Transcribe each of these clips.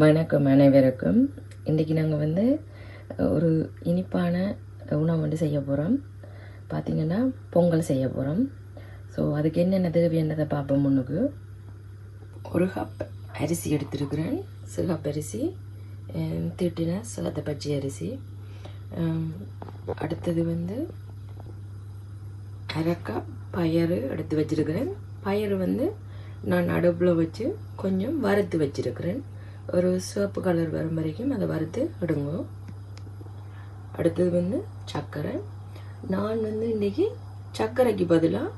வணக்கம் அனைவருக்கும். இன்றைக்கி நாங்கள் வந்து ஒரு இனிப்பான உணவு வந்து செய்ய போகிறோம் பார்த்திங்கன்னா பொங்கல் செய்ய போகிறோம் ஸோ அதுக்கு என்னென்ன தேவையானதை பார்ப்போம் முன்னுக்கு. ஒரு கப் அரிசி எடுத்துருக்குறேன். சிகப் அரிசி திட்டின சிகத்த பச்சை அரிசி. அடுத்தது வந்து அரைக்கா பயறு எடுத்து வச்சிருக்கிறேன். பயறு வந்து நான் அடுப்பில் வச்சு கொஞ்சம் வறுத்து வச்சிருக்கிறேன். ஒரு சிவப்பு கலர் வரும் வரைக்கும் அதை வறுத்து எடுங்க. அடுத்தது வந்து சர்க்கரை. நான் வந்து இன்றைக்கி சர்க்கரைக்கு பதிலாக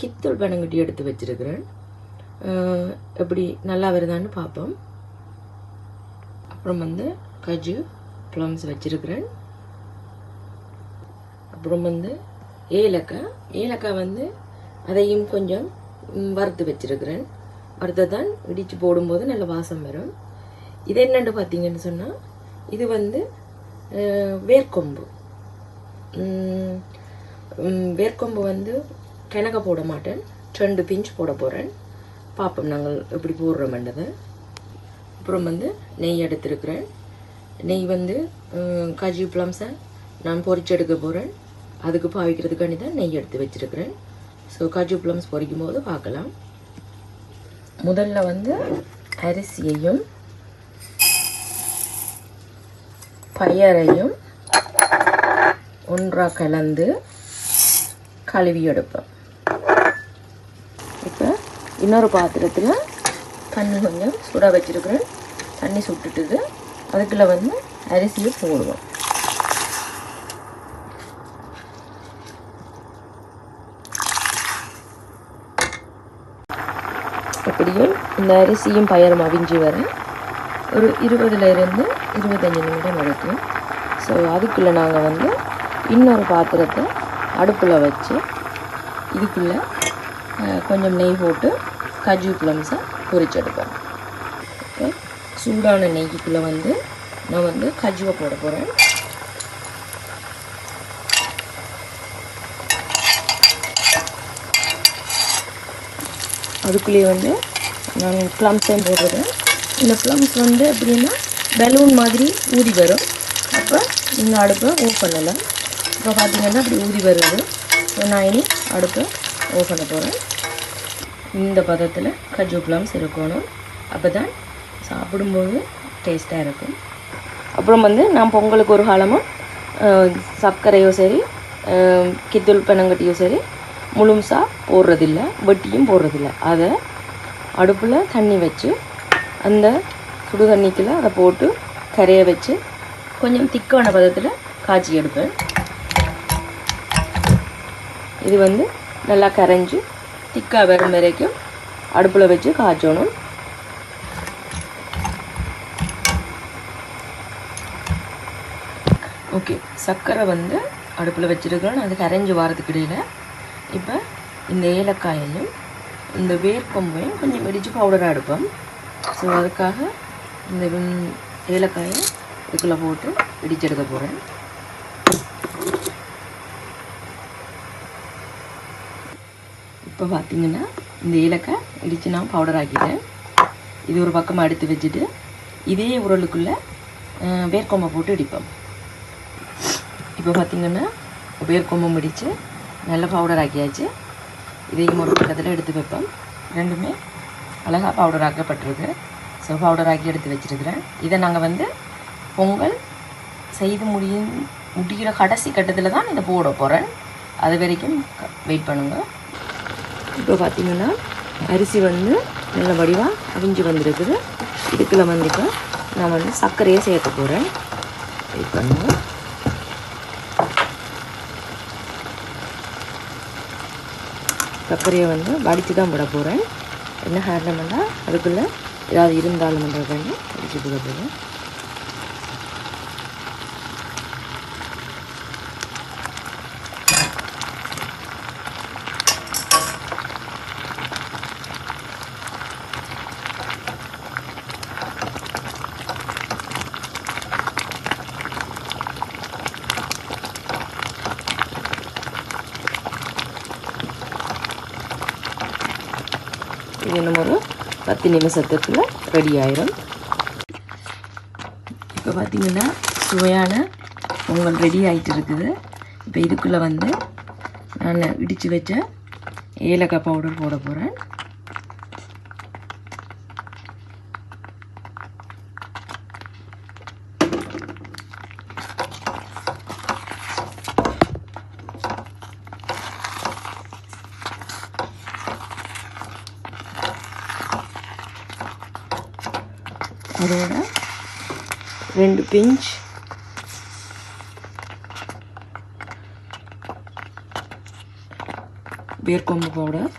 கித்தூள் பனங்கட்டி எடுத்து வச்சுருக்கிறேன். எப்படி நல்லா வருதான்னு பார்ப்போம். அப்புறம் வந்து கஜு ப்ளம்ஸ் வச்சுருக்கிறேன். அப்புறம் வந்து ஏலக்காய். ஏலக்காய் வந்து அதையும் கொஞ்சம் வறுத்து வச்சிருக்கிறேன். வறுத்து தான் இடித்து போடும்போது நல்ல வாசம் வரும். இது என்னென்னு பார்த்தீங்கன்னு சொன்னால் இது வந்து வேர்க்கொம்பு வேர்க்கொம்பு வந்து கிணக்க போட மாட்டேன். ரெண்டு பிஞ்ச் போட போகிறேன் பார்ப்போம் நாங்கள் எப்படி போடுறோம்ன்றதை. அப்புறம் வந்து நெய் எடுத்திருக்கிறேன். நெய் வந்து ம், காஜு நான் பொரிச்சு எடுக்க போகிறேன் அதுக்கு பாவிக்கிறதுக்காண்டி தான் நெய் எடுத்து வச்சிருக்கிறேன். ஸோ காஜு பிளம்ஸ் பொரிக்கும் போது பார்க்கலாம் முதல்ல வந்து அரிசியையும் பயரையும் ஒன்றாக கலந்து கழுவி எடுப்பேன் இப்போ இன்னொரு பாத்திரத்தில் தண்ணி கொஞ்சம் சுட வச்சுருக்குறேன். தண்ணி சுட்டுட்டுது. அதுக்குள்ளே வந்து அரிசியை போடுவோம். அப்படியும் இந்த அரிசியும் பயரும் அவிஞ்சு வரேன் ஒரு இருபதுலேருந்து இருபத்தஞ்சி நிமிடம் வரைக்கும். ஸோ அதுக்குள்ளே நாங்கள் வந்து இன்னொரு பாத்திரத்தை அடுப்பில் வச்சு இதுக்குள்ளே கொஞ்சம் நெய் போட்டு கஜு பிளம்ஸை பொரிச்செடுப்போம். ஓகே? சூடான நெய்க்குள்ளே வந்து நான் வந்து கஜுவை போட போகிறேன் அதுக்குள்ளேயே வந்து நான் ப்ளம்ஸையும் போடுறேன் இந்த ப்ளம்ஸ் வந்து எப்படின்னா பலூன் மாதிரி ஊதி வரும். அப்போ இந்த அடுப்பை ஓஃப் பண்ணலாம். இப்போ பார்த்தீங்கன்னா அப்படி ஊதி வருது. ஸோ நான் இனி அடுப்பை ஓஃப் பண்ண போகிறேன் இந்த பதத்தில் கஜு ப்ளம்ஸ் இருக்கணும். அப்போ தான் சாப்பிடும்போது டேஸ்ட்டாக இருக்கும். அப்புறம் வந்து நான் பொங்கலுக்கு ஒரு காலமாக சர்க்கரையும் சர்க்கரையோ சரி அஹ், கித்தூள் சரி முழுசாக போடுறதில்ல வெட்டியும் போடுறதில்ல. அதை அடுப்பில் தண்ணி வச்சு அந்த சுடு தண்ணிக்குள்ள அதை போட்டு கரைய வச்சு கொஞ்சம் திக்கான பதத்தில் காய்ச்சி எடுப்பேன். இது வந்து நல்லா கரைஞ்சி திக்காக வரும் வரைக்கும் அடுப்பில் வச்சு காய்ச்சணும். ஓகே சர்க்கரை வந்து அடுப்பில் வச்சுருக்கிறோம் அது கரைஞ்சி வாரத்துக்கு இடையில் இப்போ இந்த ஏலக்காயையும் இந்த வேர்க்கொம்பையும் கொஞ்சம் வெடித்து பவுடராக எடுப்போம். ஸோ அதுக்காக இந்த ஏலக்காயை இதுக்குள்ளே போட்டு இடிச்செடுக்க போகிறேன் இப்போ பார்த்தீங்கன்னா இந்த ஏலக்காய் இடித்து நான் பவுடர் ஆக்கிட்டேன். இது ஒரு பக்கமாக எடுத்து வச்சுட்டு இதே உரலுக்குள்ளே அஹ், வேர்க்கொம்பை போட்டு இடிப்போம். இப்போ பார்த்திங்கன்னா வேர்க்கொம்பம் இடித்து நல்ல பவுடர் ஆக்கியாச்சு. இதையும் ஒரு பக்கத்தில் எடுத்து வைப்போம். ரெண்டுமே அழகாக பவுடர் ஆக்கப்பட்டிருக்கு. ஸோ பவுடர் ஆக்கி எடுத்து வச்சுருக்கிறேன். இதை நாங்கள் வந்து பொங்கல் செய்து முடியும் முடிகிற கடைசி கட்டத்தில் தான் இதை போட போகிறேன் அது வரைக்கும் வெயிட் பண்ணுங்கள் இப்போ பார்த்திங்கன்னா அரிசி வந்து நல்ல வடிவாக அவிஞ்சு வந்திருக்குது. இதுக்குள்ள வந்துட்டு நான் வந்து சர்க்கரையை சேர்க்க போகிறேன் வெயிட் பண்ணுங்கள் சர்க்கரையை வந்து வடித்து தான் விட போகிறேன் என்ன காரணம்னா அதுக்குள்ளே ஏதாவது இருந்தாலும்ன்றதுக்காண்டி வடித்து அடிச்சு போகிறேன் இது இன்னும் ஒரு பத்து நிமிஷத்துக்குள்ள ரெடி ஆயிரும். இப்போ பார்த்தீங்கன்னா சுவையான பொங்கல் ரெடி ஆகிட்டு இருக்குது. இப்போ இதுக்குள்ளே வந்து நான் இடித்து வச்ச ஏலக்காய் பவுடர் போட போகிறேன் அதோட ரெண்டு பிஞ்ச். வேர்க்கொம்பு பவுடர்.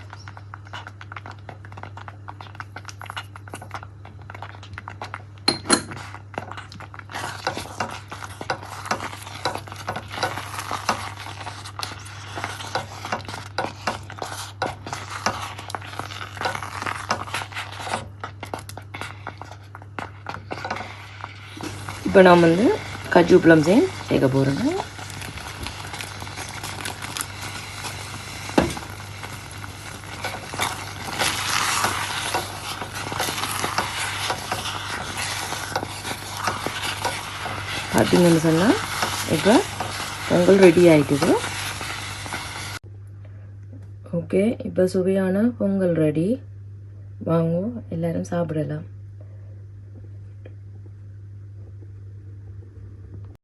இப்போ நான் வந்து கஜு பிளம்ஸையும் சேர்க்க போகிறேங்க. பார்த்தீங்கன்னு சொன்னால் இப்போ பொங்கல் ரெடி ஆகிட்டுது ஓகே இப்போ சுவையான பொங்கல் ரெடி வாங்குவோம் எல்லோரும் சாப்பிடலாம்.